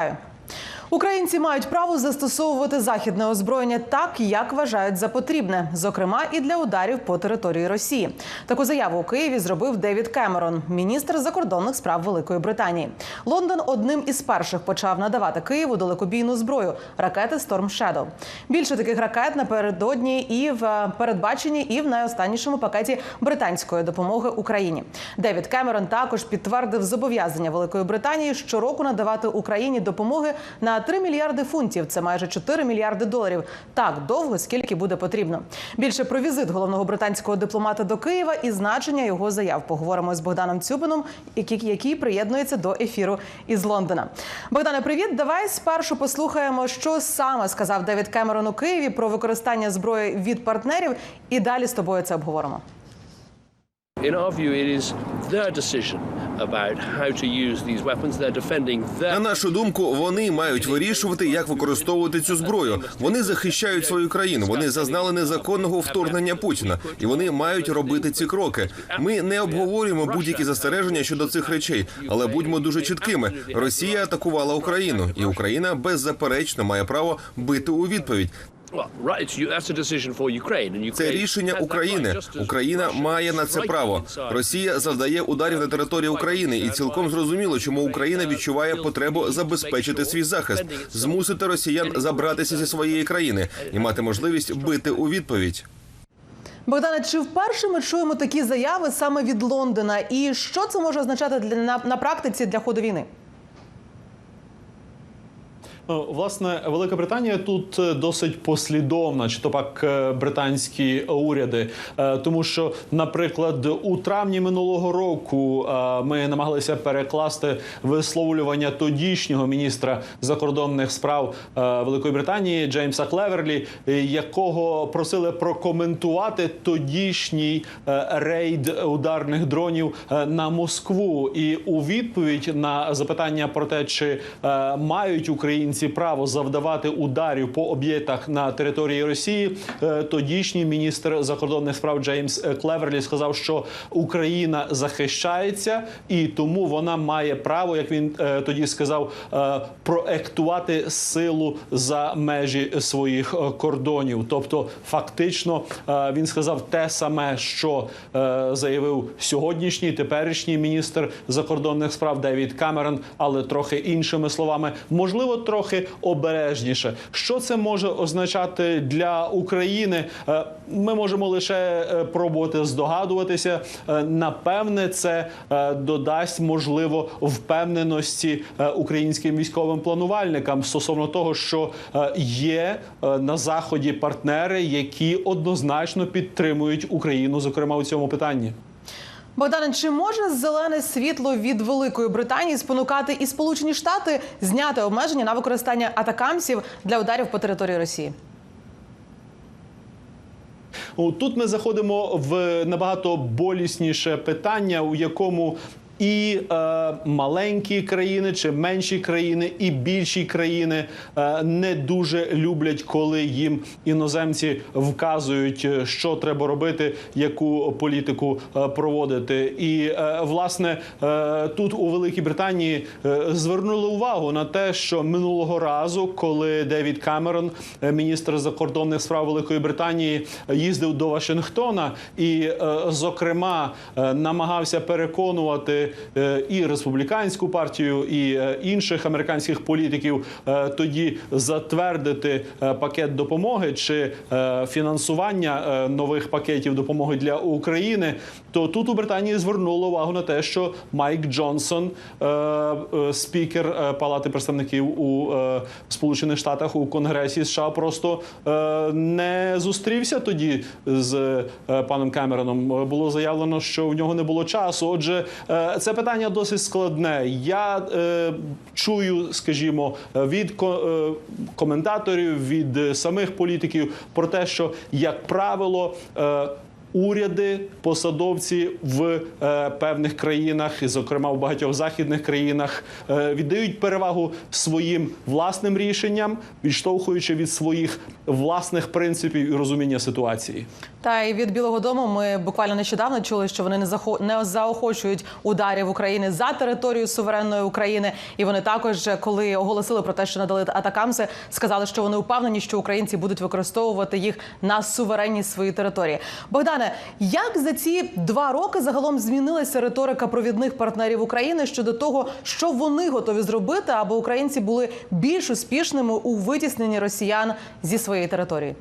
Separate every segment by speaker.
Speaker 1: Oh. Українці мають право застосовувати західне озброєння так, як вважають за потрібне, зокрема і для ударів по території Росії. Таку заяву у Києві зробив Девід Кемерон, міністр закордонних справ Великої Британії. Лондон одним із перших почав надавати Києву далекобійну зброю ракети Storm Shadow. Більше таких ракет напередодні і в е, передбаченні, і в найостаннішому пакеті британської допомоги Україні. Девід Кемерон також підтвердив зобов'язання Великої Британії щороку надавати Україні допомоги на 3 мільярди фунтів. Це майже 4 мільярди доларів. Так довго, скільки буде потрібно. Більше про візит головного британського дипломата до Києва і значення його заяв. Поговоримо з Богданом Цюпином, який, який приєднується до ефіру із Лондона. Богдане, привіт. Давай спершу послухаємо, що саме сказав Девід Кемерон у Києві про використання зброї від партнерів, і далі з тобою це обговоримо.
Speaker 2: In our view, it is their decision.
Speaker 3: На нашу думку, вони мають вирішувати, як використовувати цю зброю. Вони захищають свою країну. Вони зазнали незаконного вторгнення Путіна, і вони мають робити ці кроки. Ми не обговорюємо будь-які застереження щодо цих речей, але будьмо дуже чіткими. Росія атакувала Україну, і Україна беззаперечно має право бити у відповідь. Це рішення України. Україна має на це право. Росія завдає ударів на території України, і цілком зрозуміло, чому Україна відчуває потребу забезпечити свій захист, змусити росіян забратися зі своєї країни і мати можливість бити у відповідь.
Speaker 1: Богдане, чи вперше ми чуємо такі заяви саме від Лондона? І що це може означати для на, на практиці для ходу війни?
Speaker 4: Ну, Власне, Велика Британія тут е, досить послідовна, чи то пак е, британські уряди, Е, тому що, наприклад, у травні минулого року е, ми намагалися перекласти висловлювання тодішнього міністра закордонних справ е, Великої Британії Джеймса Клеверлі, е, якого просили прокоментувати тодішній е, рейд ударних дронів е, на Москву. І у відповідь на запитання про те, чи е, мають українці право завдавати ударів по об'єктах на території Росії, е, тодішній міністр закордонних справ Джеймс е, Клеверлі сказав, що Україна захищається, і тому вона має право, як він е, тоді сказав, проектувати силу за межі своїх кордонів. Тобто, фактично, він сказав те саме, що заявив сьогоднішній теперішній міністр закордонних справ Девід Камерон, але трохи іншими словами, можливо, трохи обережніше. Що це може означати для України? Е, Ми можемо лише е, пробувати здогадуватися. Е, Напевне, це додасть можливо впевненості українським військовим планувальникам стосовно того, що є на заході партнери, які однозначно підтримують Україну, зокрема у цьому питанні.
Speaker 1: Богдане, чи може зелене світло від Великої Британії спонукати і Сполучені Штати зняти обмеження на використання атакамсів для ударів по території Росії?
Speaker 4: Тут ми заходимо в набагато болісніше питання, у якому і е, маленькі країни чи менші країни, і більші країни е, не дуже люблять, коли їм іноземці вказують, е, що треба робити, яку політику е, проводити. І е, власне е, тут у Великій Британії е, звернули увагу на те, що минулого разу, коли Девід Камерон, е, міністр закордонних справ Великої Британії, їздив до Вашингтона і, е, зокрема, е, намагався переконувати е, і республіканську партію, і е, інших американських політиків е, тоді затвердити пакет допомоги чи фінансування нових пакетів допомоги для України. То тут у Британії звернуло увагу на те, що Майк Джонсон, спікер Палати представників у Сполучених Штатах у Конгресі США, просто не зустрівся тоді з паном Кемероном. Було заявлено, що в нього не було часу. Отже, це питання досить складне. Я е, чую, скажімо, від ко- е, коментаторів, від е, самих політиків про те, що як правило. Е, уряди, посадовці в е, певних країнах, і зокрема в багатьох західних країнах, е, віддають перевагу своїм власним рішенням, відштовхуючи від своїх власних принципів і розуміння ситуації.
Speaker 1: Та й від Білого Дому ми буквально нещодавно чули, що вони не не заохочують ударів України за територію суверенної України. І вони також, коли оголосили про те, що надали атакамси, сказали, що вони впевнені, що українці будуть використовувати їх на суверенній своїй території. Богдане, як за ці два роки загалом змінилася риторика провідних партнерів України щодо того, що вони готові зробити, аби українці були більш успішними у витісненні росіян зі своєї території?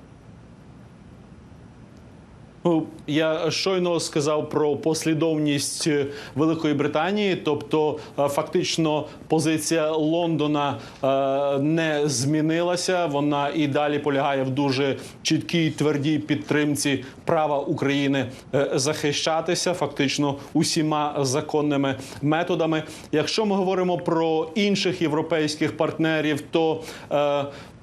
Speaker 4: Ну, я щойно сказав про послідовність е, Великої Британії, тобто е, фактично позиція Лондона е, не змінилася. Вона і далі полягає в дуже чіткій твердій підтримці права України захищатися, фактично усіма законними методами. Якщо ми говоримо про інших європейських партнерів, то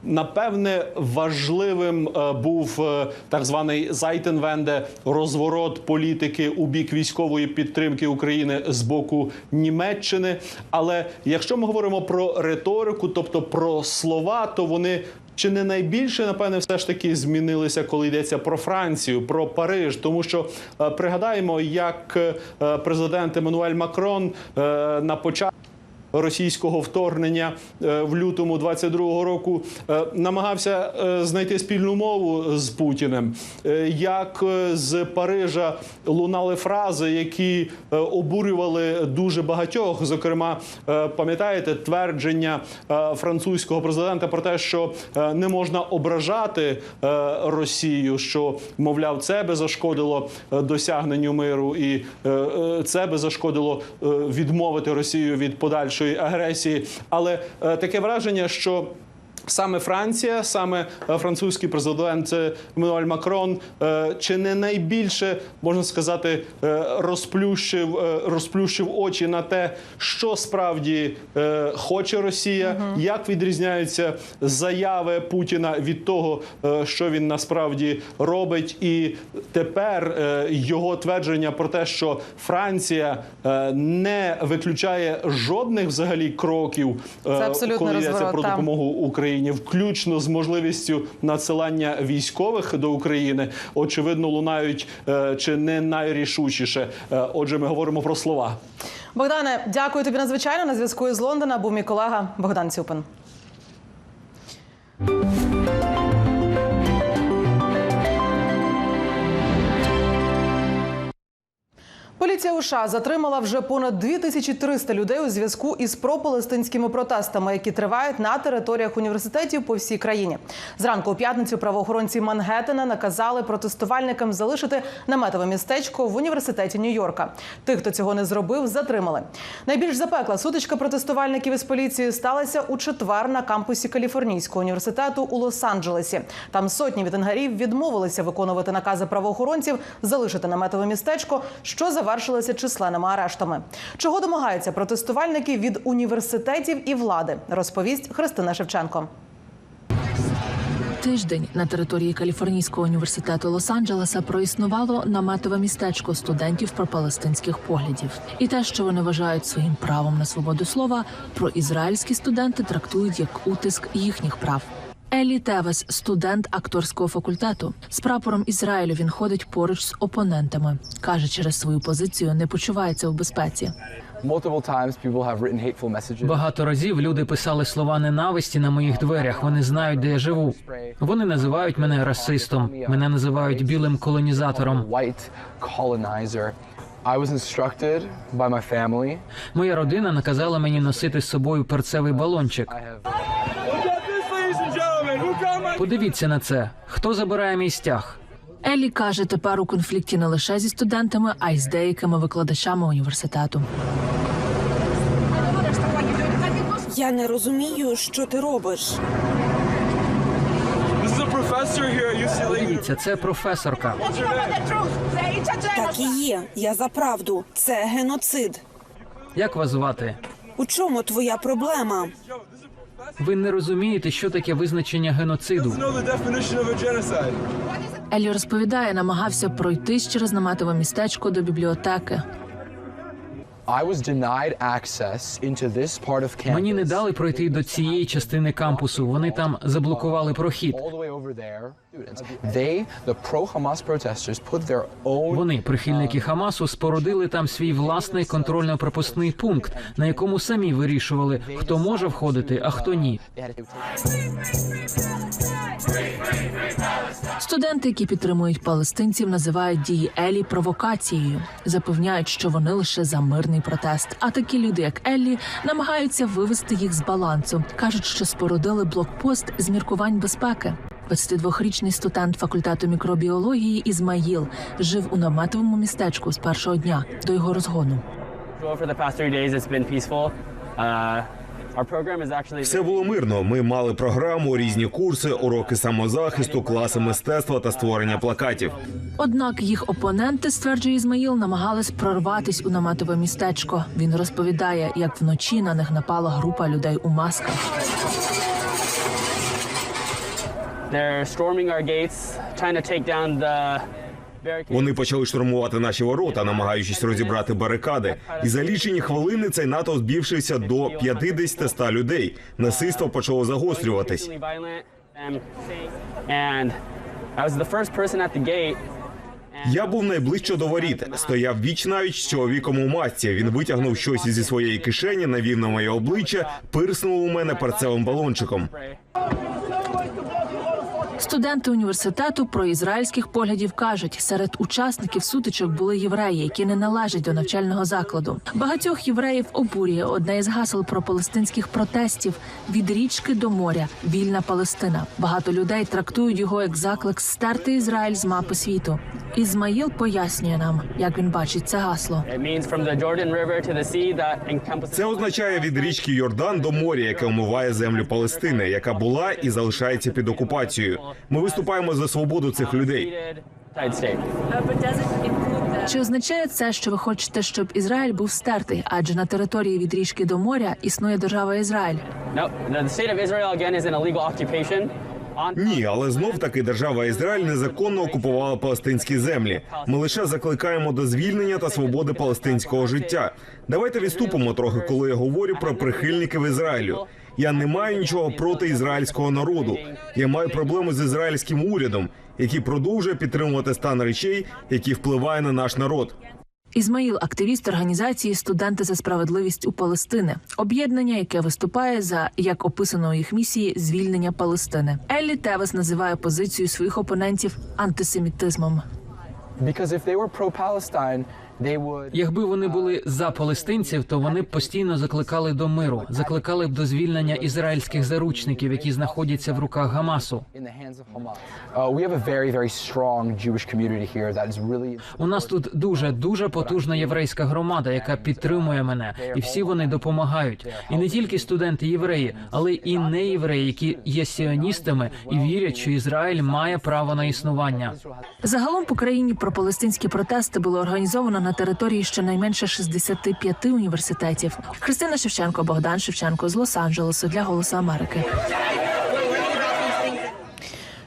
Speaker 4: Напевне, важливим е, був е, так званий Зайтенвенде розворот політики у бік військової підтримки України з боку Німеччини. Але якщо ми говоримо про риторику, тобто про слова, то вони. Чи не найбільше напевне все ж таки змінилися, коли йдеться про Францію, про Париж? Тому що е, пригадаємо, як президент Еммануель Макрон на початку російського вторгнення е, в лютому 22-го року е, намагався е, знайти спільну мову з Путіним. Як з Парижа лунали фрази, які обурювали дуже багатьох. Зокрема, пам'ятаєте твердження французького президента про те, що не можна ображати Росію, що мовляв, це би зашкодило досягненню миру, і це би зашкодило відмовити Росію від подальшої агресії. Але е, таке враження, що Саме Франція, саме е, французький президент е, Еммануель Макрон, е, чи не найбільше можна сказати, розплющив, розплющив очі на те, що справді хоче Росія, як відрізняються заяви Путіна від того, що він насправді робить, і тепер його твердження про те, що Франція не виключає жодних взагалі кроків, коли йдеться про допомогу Україні, включно з можливістю надсилання військових до України, очевидно, лунають е, чи не найрішучіше. Е, Отже, ми говоримо про слова.
Speaker 1: Богдане, дякую тобі надзвичайно. На зв'язку із Лондона був мій колега Богдан Цюпин. Поліція США затримала вже понад 2300 людей у зв'язку із пропалестинськими протестами, які тривають на територіях університетів по всій країні. Зранку у п'ятницю правоохоронці Мангеттена наказали протестувальникам залишити наметове містечко в університеті Нью-Йорка. Тих, хто цього не зробив, затримали. Найбільш запекла сутичка протестувальників із поліцією сталася у четвер на кампусі Каліфорнійського університету у Лос-Анджелесі. Там сотні мітингарів відмовилися виконувати накази правоохоронців залишити наметове містечко, що завершилося численними арештами. Чого домагаються протестувальники від університетів і влади, розповість Христина Шевченко.
Speaker 5: Тиждень на території Каліфорнійського університету Лос-Анджелеса проіснувало наметове містечко студентів пропалестинських поглядів. І те, що вони вважають своїм правом на свободу слова, проізраїльські студенти трактують як утиск їхніх прав. Елі Тевес, студент акторського факультету. З прапором Ізраїлю він ходить поруч з опонентами. каже, через свою позицію не почувається у безпеці.
Speaker 6: Багато разів люди писали слова ненависті на моїх дверях. Вони знають, де я живу. Вони називають мене расистом. Мене називають білим колонізатором. Моя родина наказала мені носити з собою перцевий балончик. Подивіться на це. Хто забирає мій стяг?
Speaker 5: Еллі каже, тепер у конфлікті не лише зі студентами, а й з деякими викладачами університету.
Speaker 7: Я не розумію, що ти робиш.
Speaker 6: Подивіться, це професорка.
Speaker 7: Так і є. Я за правду. Це геноцид.
Speaker 6: Як вас звати?
Speaker 7: У чому твоя проблема?
Speaker 6: Ви не розумієте, що таке визначення геноциду.
Speaker 5: Еллі розповідає, намагався пройтись через наметове містечко до бібліотеки.
Speaker 8: I was denied access into this part of campus.
Speaker 6: Мені не дали пройти до цієї частини кампусу. Вони там заблокували прохід.
Speaker 8: All the way over there. Students. They, the pro-Hamas protesters, put their own
Speaker 6: Вони, прихильники Хамасу, спорудили там свій власний контрольно-пропускний пункт, на якому самі вирішували, хто може входити, а хто ні.
Speaker 5: Студенти, які підтримують палестинців, називають дії Елі провокацією. Запевняють, що вони лише за мирний протест. А такі люди, як Еллі, намагаються вивести їх з балансу. кажуть, що спорудили блокпост з міркувань безпеки. 22-річний студент факультету мікробіології Ізмаїл жив у наметовому містечку з першого дня до його розгону.
Speaker 9: Uh.
Speaker 10: Все було мирно. Ми мали програму, різні курси, уроки самозахисту, класи мистецтва та створення плакатів.
Speaker 5: Однак їх опоненти, стверджує Ізмаїл, намагались прорватись у наметове містечко. Він розповідає, як вночі на них напала група людей у масках.
Speaker 9: They're storming our gates, trying to take down the.
Speaker 10: Вони почали штурмувати наші ворота, намагаючись розібрати барикади. І за лічені хвилини цей НАТО збільшився до 50-100 людей. Насильство почало загострюватись.
Speaker 9: Gate.
Speaker 10: Я був найближче до воріт. Стояв віч навіч з чоловіком у масці. Він витягнув щось зі своєї кишені, навів на моє обличчя, пирснув у мене перцевим балончиком.
Speaker 5: Студенти університету про ізраїльських поглядів кажуть, серед учасників сутичок були євреї, які не належать до навчального закладу. Багатьох євреїв обурює одне із гасел про палестинських протестів від річки до моря. Вільна Палестина. Багато людей трактують його як заклик стерти Ізраїль з мапи світу. Ізмаїл пояснює нам, як він бачить це гасло.
Speaker 10: Це означає від річки Йордан до моря, яке омиває землю Палестини, яка була і залишається під окупацією. Ми виступаємо за свободу цих людей.
Speaker 5: Чи означає це, що ви хочете, щоб Ізраїль був стертий? Адже на території від річки до моря існує держава Ізраїль.
Speaker 10: Ні, але знов таки держава Ізраїль незаконно окупувала палестинські землі. Ми лише закликаємо до звільнення та свободи палестинського життя. Давайте відступимо трохи, коли я говорю про прихильників Ізраїлю. Я не маю нічого проти ізраїльського народу. Я маю проблему з ізраїльським урядом, який продовжує підтримувати стан речей, який впливає на наш народ.
Speaker 5: Ізмаїл, активіст організації Студенти за справедливість у Палестини, об'єднання, яке виступає за як описано у їх місії звільнення Палестини. Еллі Тевес називає позицію своїх опонентів антисемітизмом.
Speaker 8: Because if they were pro-Palestine.
Speaker 6: Якби вони були за палестинців, то вони б постійно закликали до миру, закликали б до звільнення ізраїльських заручників, які знаходяться в руках Гамасу. У нас тут дуже дуже потужна єврейська громада, яка підтримує мене, і всі вони допомагають. І не тільки студенти євреї, але і не євреї, які є сіоністами і вірять, що Ізраїль має право на існування.
Speaker 5: Загалом по країні пропалестинські протести було організовано на території щонайменше 65 університетів. Христина Шевченко, Богдан Шевченко з Лос-Анджелесу для Голосу Америки.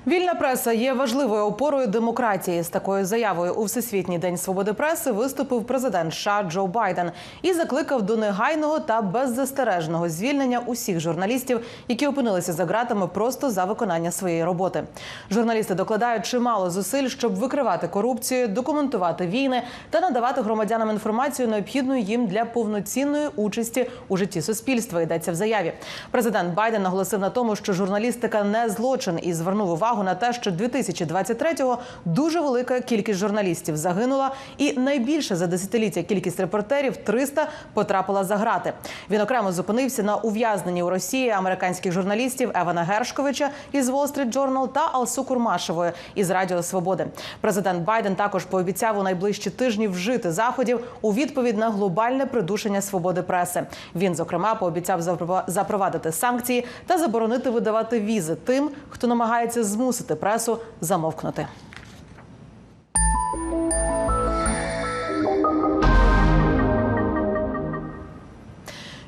Speaker 1: Вільна преса є важливою опорою демократії. З такою заявою у Всесвітній день свободи преси виступив президент США Джо Байден і закликав до негайного та беззастережного звільнення усіх журналістів, які опинилися за ґратами просто за виконання своєї роботи. Журналісти докладають чимало зусиль, щоб викривати корупцію, документувати війни та надавати громадянам інформацію, необхідну їм для повноцінної участі у житті суспільства. Йдеться в заяві. Президент Байден наголосив на тому, що журналістика не злочин і звернув увагу на те, що 2023-го дуже велика кількість журналістів загинула, і найбільша за десятиліття кількість репортерів 300 потрапила за грати. Він окремо зупинився на ув'язненні у Росії американських журналістів Евана Гершковича із Wall Street Journal та Алсу Курмашевої із Радіо Свободи. Президент Байден також пообіцяв у найближчі тижні вжити заходів у відповідь на глобальне придушення свободи преси. Він зокрема пообіцяв запро- запровадити санкції та заборонити видавати візи тим, хто намагається змусити пресу замовкнути.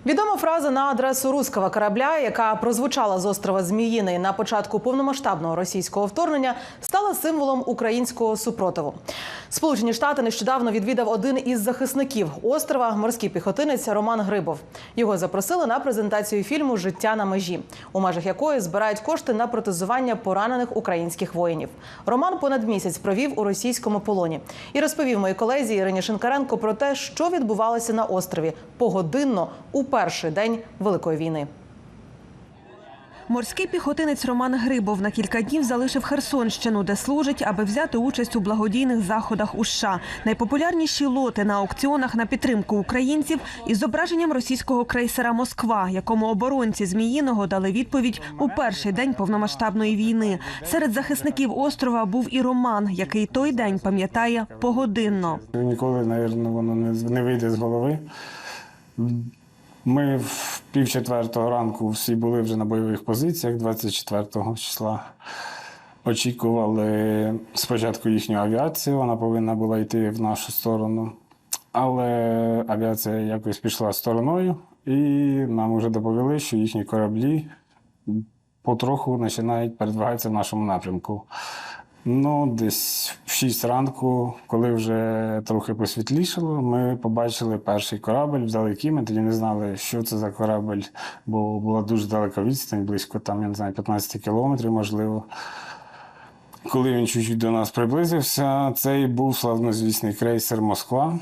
Speaker 1: Відома фраза на адресу руського корабля, яка прозвучала з острова Зміїний на початку повномасштабного російського вторгнення, стала символом українського супротиву. Сполучені Штати нещодавно відвідав один із захисників острова, морський піхотинець Роман Грибов. Його запросили на презентацію фільму Життя на межі, у межах якої збирають кошти на протезування поранених українських воїнів. Роман понад місяць провів у російському полоні і розповів моїй колезі Ірині Шинкаренко про те, що відбувалося на острові погодинно у перший день Великої війни.
Speaker 7: Морський піхотинець Роман Грибов на кілька днів залишив Херсонщину, де служить, аби взяти участь у благодійних заходах у США. Найпопулярніші лоти на аукціонах на підтримку українців із зображенням російського крейсера Москва, якому оборонці Зміїного дали відповідь у перший день повномасштабної війни. Серед захисників острова був і Роман, який той день пам'ятає погодинно.
Speaker 11: Ніколи, мабуть, воно не, не вийде з голови. Ми в пів четвертого ранку всі були вже на бойових позиціях 24 числа. Очікували спочатку їхню авіацію, вона повинна була йти в нашу сторону. Але авіація якось пішла стороною, і нам вже доповіли, що їхні кораблі потроху починають передвигатися в нашому напрямку. Ну, десь в 6 ранку, коли вже трохи посвітлішало, ми побачили перший корабль вдалекі. Ми тоді не знали, що це за корабль, бо була дуже далека відстань, близько там, я не знаю, 15 кілометрів, можливо. Коли він чуть-чуть до нас приблизився, цей був славнозвісний крейсер Москва.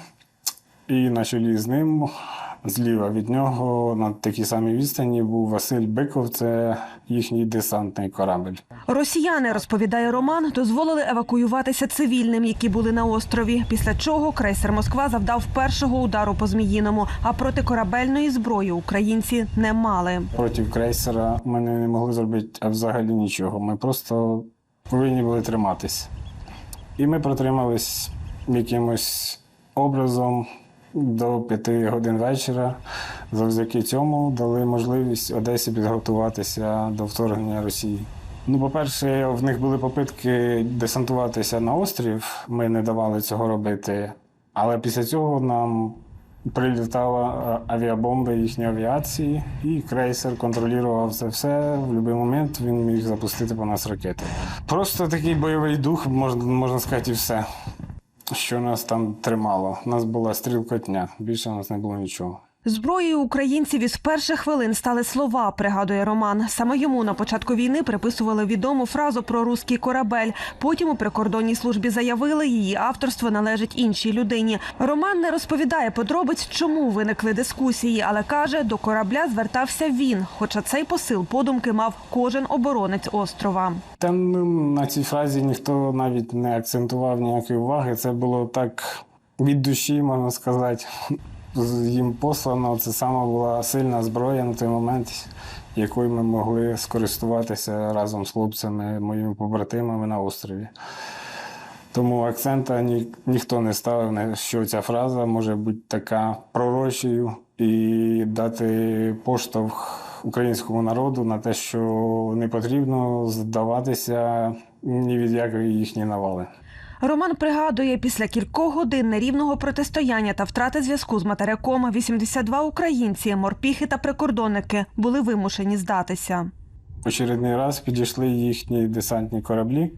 Speaker 11: І на чолі з ним, зліва від нього, на такій самій відстані, був Василь Биков, це їхній десантний корабль.
Speaker 7: Росіяни, розповідає Роман, дозволили евакуюватися цивільним, які були на острові. Після чого крейсер Москва завдав першого удару по Зміїному, а протикорабельної зброї українці не мали.
Speaker 11: Проти крейсера ми не могли зробити взагалі нічого. Ми просто повинні були триматись. І ми протримались якимось образом до п'яти годин вечора. Завдяки цьому дали можливість Одесі підготуватися до вторгнення Росії. Ну, по-перше, в них були попитки десантуватися на острів. Ми не давали цього робити. Але після цього нам прилітала е, авіабомба їхньої авіації, і крейсер контролював це все. В будь-який момент він міг запустити по нас ракети. Просто такий бойовий дух, можна, можна сказати, і все, що нас там тримало. У нас була стрілкотня, більше у нас не було нічого.
Speaker 7: Зброєю українців із перших хвилин стали слова, пригадує Роман. Саме йому на початку війни приписували відому фразу про руський корабель. Потім у прикордонній службі заявили, її авторство належить іншій людині. Роман не розповідає подробиць, чому виникли дискусії, але каже, до корабля звертався він. Хоча цей посил подумки мав кожен оборонець острова.
Speaker 11: Та ну, на цій фразі ніхто навіть не акцентував ніякої уваги. Це було так від душі, можна сказати. Їм послано це сама була сильна зброя на той момент, якою ми могли скористуватися разом з хлопцями, моїми побратимами на острові. Тому акцента ні, ніхто не ставив, що ця фраза може бути така пророчою і дати поштовх українському народу на те, що не потрібно здаватися ні від якої їхні навали.
Speaker 7: Роман пригадує, після кількох годин нерівного протистояння та втрати зв'язку з материком 82 українці, морпіхи та прикордонники були вимушені здатися.
Speaker 11: очередний раз підійшли їхні десантні кораблі.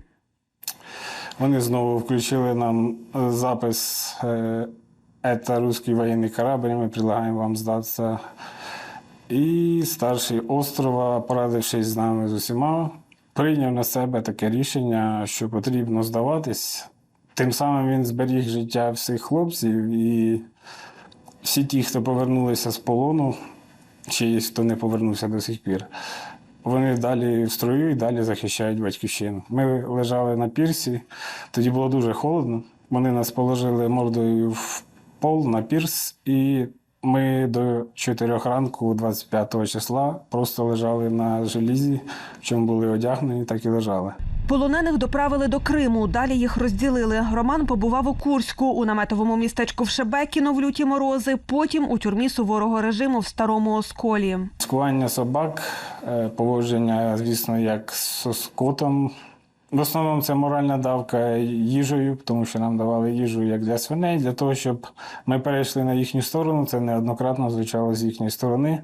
Speaker 11: Вони знову включили нам е, запис е, «Это русский воєнний корабль, ми предлагаємо вам здатися. І старший острова, порадившись з нами з усіма, прийняв на себе таке рішення, що потрібно здаватись. Тим самим він зберіг життя всіх хлопців і всі ті, хто повернулися з полону, чи хто не повернувся до сих пір, вони далі в строю і далі захищають батьківщину. Ми лежали на пірсі, тоді було дуже холодно. Вони нас положили мордою в пол на пірс, і ми до 4 ранку, 25 числа, просто лежали на желізі, в чому були одягнені, так і лежали.
Speaker 7: Полонених доправили до Криму. Далі їх розділили. Роман побував у Курську, у наметовому містечку в Шебекіно в люті морози. Потім у тюрмі суворого режиму в старому осколі.
Speaker 11: Скування собак, е, поводження, звісно, як з скотом, В основному це моральна давка їжею, тому що нам давали їжу як для свиней, для того, щоб ми перейшли на їхню сторону. Це неоднократно звучало з їхньої сторони.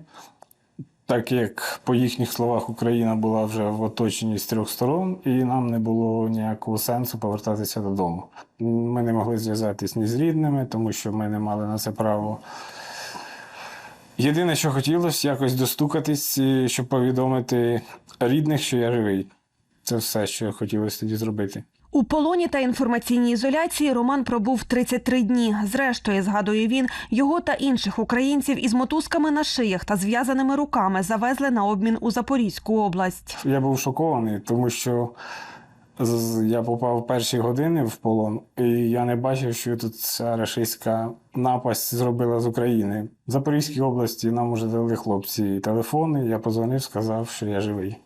Speaker 11: Так як по їхніх словах Україна була вже в оточенні з трьох сторон, і нам не було ніякого сенсу повертатися додому. Ми не могли зв'язатись ні з рідними, тому що ми не мали на це право. Єдине, що хотілося, якось достукатись, щоб повідомити рідних, що я живий. Це все, що хотілося тоді зробити.
Speaker 7: У полоні та інформаційній ізоляції Роман пробув 33 дні. Зрештою, згадує він, його та інших українців із мотузками на шиях та зв'язаними руками завезли на обмін у Запорізьку область.
Speaker 11: Я був шокований, тому що я попав в перші години в полон, і я не бачив, що тут ця рашистська напасть зробила з України. В Запорізькій області нам вже дали хлопці телефони. Я позвонив, сказав, що я живий.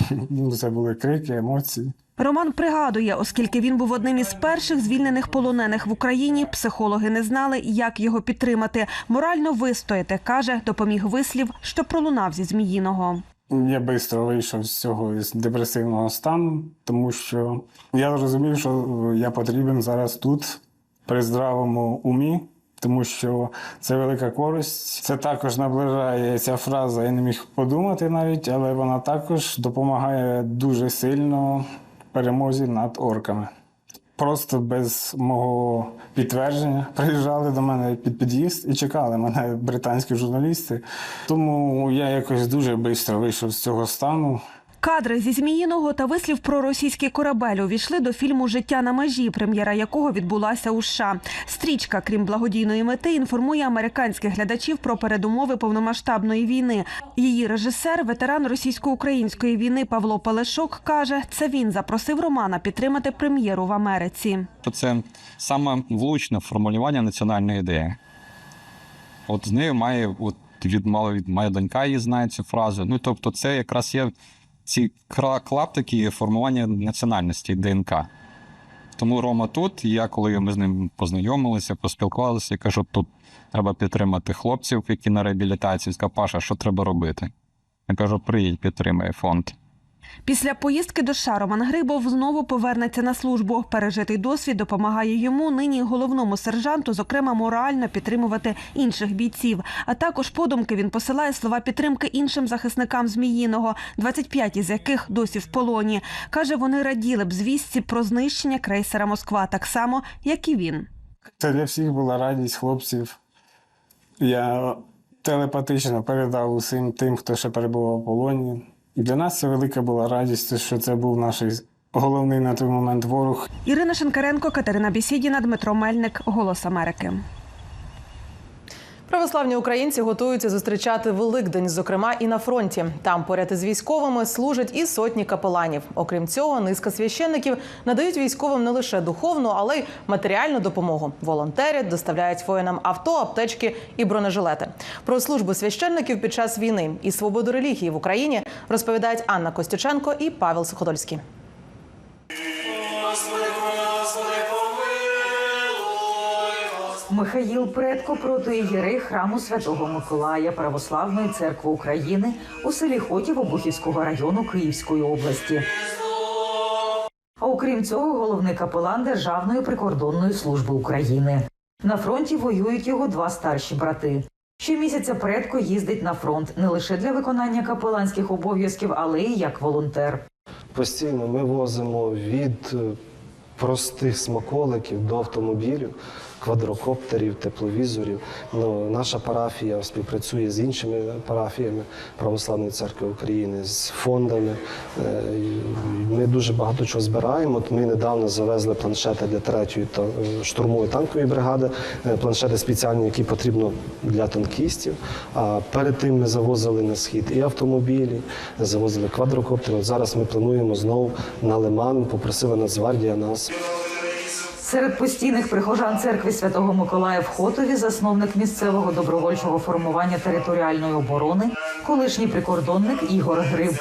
Speaker 11: Це були крики, емоції.
Speaker 7: Роман пригадує, оскільки він був одним із перших звільнених полонених в Україні, психологи не знали, як його підтримати. Морально вистояти, каже, допоміг вислів, що пролунав зі Зміїного.
Speaker 11: Я швидко вийшов з цього із депресивного стану, тому що я зрозумів, що я потрібен зараз тут, при здравому умі, тому що це велика користь. Це також наближає ця фраза, я не міг подумати навіть, але вона також допомагає дуже сильно перемозі над орками. Просто без мого підтвердження приїжджали до мене під під'їзд і чекали мене британські журналісти. Тому я якось дуже швидко вийшов з цього стану.
Speaker 7: Кадри зі Зміїного та вислів про російський корабель увійшли до фільму Життя на межі, прем'єра якого відбулася у США. Стрічка, крім благодійної мети, інформує американських глядачів про передумови повномасштабної війни. Її режисер, ветеран російсько-української війни Павло Пелешок, каже, це він запросив Романа підтримати прем'єру в Америці.
Speaker 12: це саме влучне формулювання національної ідеї. От з нею має, от від мало від моя донька її знає цю фразу. Ну тобто, це якраз є ці клаптики формування національності ДНК. Тому Рома тут, я, коли ми з ним познайомилися, поспілкувалися, я кажу, тут треба підтримати хлопців, які на реабілітації. Сказав, Паша, що треба робити? Я кажу, приїдь, підтримай фонд.
Speaker 7: Після поїздки до США Роман Грибов знову повернеться на службу. Пережитий досвід допомагає йому нині головному сержанту, зокрема морально підтримувати інших бійців. А також подумки він посилає слова підтримки іншим захисникам Зміїного, 25 із яких досі в полоні. каже, вони раділи б звістці про знищення крейсера Москва, так само як і він.
Speaker 11: Це для всіх була радість хлопців. Я телепатично передав усім тим, хто ще перебував в полоні. І для нас це велика була радість, що це був наш головний на той момент ворог.
Speaker 7: Ірина Шенкаренко, Катерина Бісідіна, Дмитро Мельник, Голос Америки.
Speaker 1: Православні українці готуються зустрічати Великдень, зокрема і на фронті. Там поряд із військовими служать і сотні капеланів. Окрім цього, низка священників надають військовим не лише духовну, але й матеріальну допомогу. Волонтерять, доставляють воїнам авто, аптечки і бронежилети. Про службу священників під час війни і свободу релігії в Україні розповідають Анна Костюченко і Павел Суходольський.
Speaker 13: Михаїл Предко протоігерей храму Святого Миколая Православної церкви України у селі Хотів Обухівського району Київської області. А окрім цього, головний капелан Державної прикордонної служби України. На фронті воюють його два старші брати. Щомісяця предко їздить на фронт не лише для виконання капеланських обов'язків, але й як волонтер.
Speaker 14: Постійно ми возимо від е, простих смаколиків до автомобілів, квадрокоптерів, тепловізорів. Ну, наша парафія співпрацює з іншими парафіями Православної церкви України, з фондами. Е, Ми дуже багато чого збираємо. От Ми недавно завезли планшети для третьої та- е, штурмової танкової бригади, е, планшети спеціальні, які потрібно для танкістів. А перед тим ми завозили на схід і автомобілі, завозили квадрокоптери. От зараз ми плануємо знову на Лиман. Попросила Нацгвардія нас.
Speaker 13: Серед постійних прихожан церкви Святого Миколая в Хотові засновник місцевого добровольчого формування територіальної оборони, колишній прикордонник Ігор Гриб.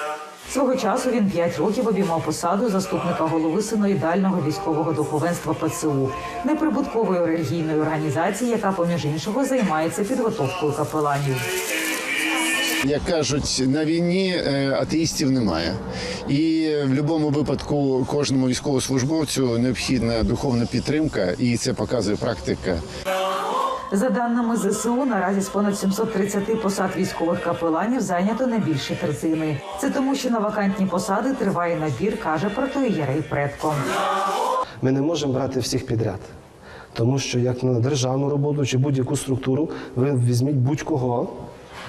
Speaker 13: Свого часу він п'ять років обіймав посаду заступника голови синоїдального військового духовенства ПЦУ, неприбуткової релігійної організації, яка, поміж іншого, займається підготовкою капеланів.
Speaker 15: Як кажуть, на війні е, атеїстів немає. І в будь-якому випадку кожному військовослужбовцю необхідна духовна підтримка, і це показує практика.
Speaker 13: За даними ЗСУ, наразі з понад 730 посад військових капеланів зайнято не більше третини. Це тому, що на вакантні посади триває набір, каже протоієрей предко.
Speaker 14: Ми не можемо брати всіх підряд. Тому що як на державну роботу чи будь-яку структуру, ви візьміть будь-кого,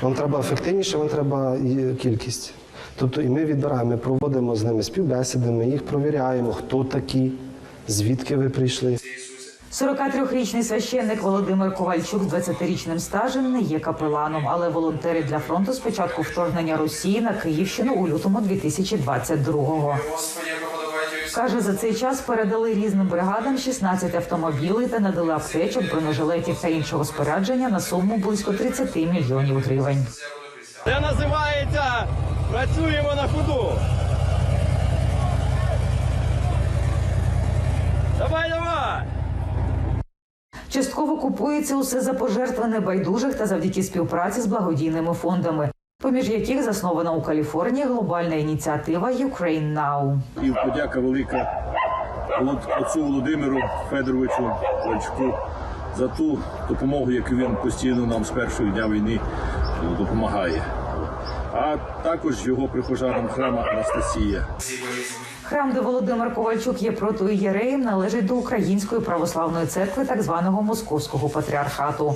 Speaker 14: вам треба ефективніше, вам треба кількість. Тобто і ми відбираємо, ми проводимо з ними співбесіди, ми їх провіряємо, хто такі, звідки ви прийшли.
Speaker 13: 43-річний священник Володимир Ковальчук з 20-річним стажем не є капеланом, але волонтерить для фронту з початку вторгнення Росії на Київщину у лютому 2022-го. Каже, за цей час передали різним бригадам 16 автомобілей та надали аптечок, бронежилетів та іншого спорядження на суму близько 30 мільйонів гривень.
Speaker 16: Це називається працюємо на ходу. Давай, давай!
Speaker 13: Частково купується усе за пожертви небайдужих та завдяки співпраці з благодійними фондами, поміж яких заснована у Каліфорнії глобальна ініціатива Ukraine Now.
Speaker 17: І подяка велика отцу Володимиру Федоровичу Вальчуку за ту допомогу, яку він постійно нам з першого дня війни е, допомагає. А також його прихожанам храма Анастасія.
Speaker 13: Храм, де Володимир Ковальчук є протоієреєм, належить до Української православної церкви так званого Московського патріархату.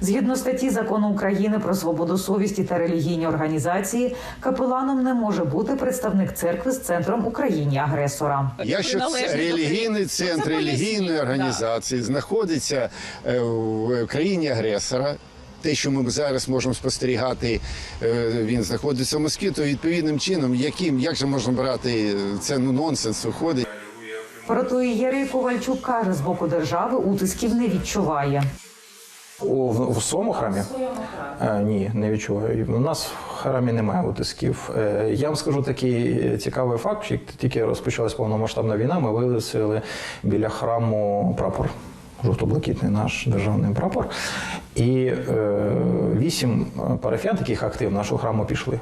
Speaker 13: Згідно статті закону України про свободу совісті та релігійні організації, капеланом не може бути представник церкви з центром Україні агресора.
Speaker 15: Якщо це релігійний центр релігійної організації знаходиться е, в країні агресора. Те, що ми зараз можемо спостерігати, е, він знаходиться в Москві, то відповідним чином, яким як же можна брати це ну нонсенс виходить.
Speaker 13: Протоієрей Ковальчук каже, з боку держави утисків не відчуває.
Speaker 18: У, в, своєму храмі? Е, ні, не відчуваю. У нас в храмі немає утисків. Е, я вам скажу такий цікавий факт, що як тільки розпочалась повномасштабна війна, ми вивісили біля храму прапор. Жовто-блакитний наш державний прапор. І е, вісім парафіян, таких актив нашого храму пішли.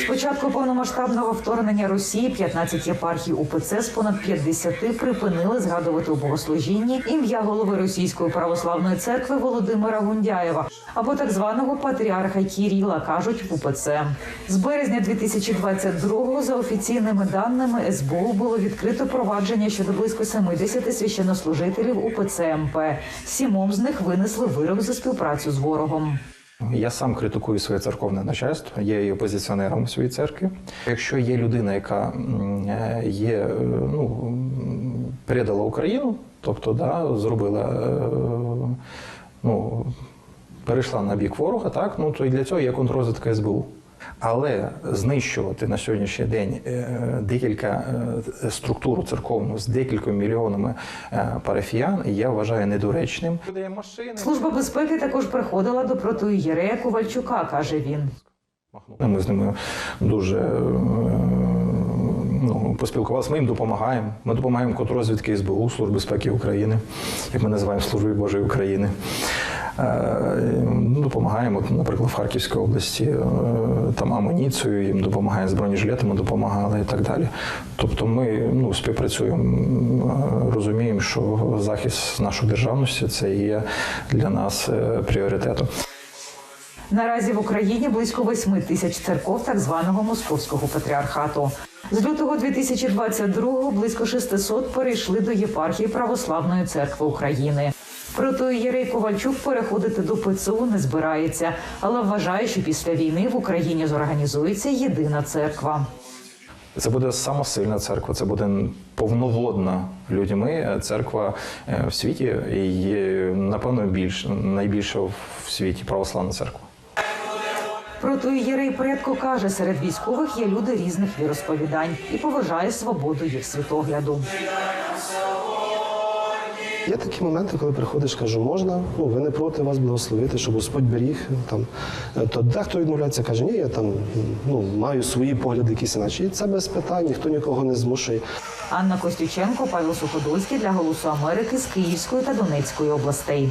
Speaker 13: З початку повномасштабного вторгнення Росії 15 єпархій УПЦ з понад 50 припинили згадувати у богослужінні ім'я голови Російської православної церкви Володимира Гундяєва або так званого патріарха Кіріла, кажуть в УПЦ. З березня 2022-го, за офіційними даними СБУ, було відкрито провадження щодо близько 70 священнослужителів УПЦ МП. Сімом з них винесли вирок за співпрацю з ворогом.
Speaker 18: Я сам критикую своє церковне начальство, є опозиціонером своєї церкві. Якщо є людина, яка е, є, е, ну, передала Україну, тобто да, зробила, е, ну, перейшла на бік ворога, так, ну, то і для цього є контррозвідка СБУ. Але знищувати на сьогоднішній день е, декілька е, структуру церковну з декількома мільйонами е, парафіян я вважаю недоречним.
Speaker 13: Служба безпеки також приходила до протоієрея Ковальчука, каже він.
Speaker 18: Ми з ними дуже ну, поспілкувалися. Ми їм допомагаємо. Ми допомагаємо контррозвідки СБУ, Служби безпеки України, як ми називаємо Службі Божої України. Е, ну, Допомагаємо, наприклад, в Харківській області е, там амуніцію, їм допомагаємо з бронежилетами, допомагали і так далі. Тобто ми ну, співпрацюємо, е, розуміємо, що захист нашої державності це є для нас пріоритетом.
Speaker 13: Наразі в Україні близько 8 тисяч церков так званого московського патріархату. З лютого 2022-го близько 600 перейшли до єпархії Православної церкви України. Протоієрей Ковальчук переходити до ПЦУ не збирається, але вважає, що після війни в Україні зорганізується єдина церква.
Speaker 18: Це буде самосильна церква, це буде повноводна людьми церква е, в світі і напевно більш найбільша в світі православна церква.
Speaker 13: Протоієрей предко каже, серед військових є люди різних віросповідань і поважає свободу їх світогляду.
Speaker 14: Є такі моменти, коли приходиш, кажу, можна, ну ви не проти вас благословити, щоб Господь беріг. Там то дехто відмовляється, каже, ні, я там ну маю свої погляди, якісь іначе. І це без питань, ніхто нікого не змушує.
Speaker 13: Анна Костюченко, Павел Суходольський для Голосу Америки з Київської та Донецької областей.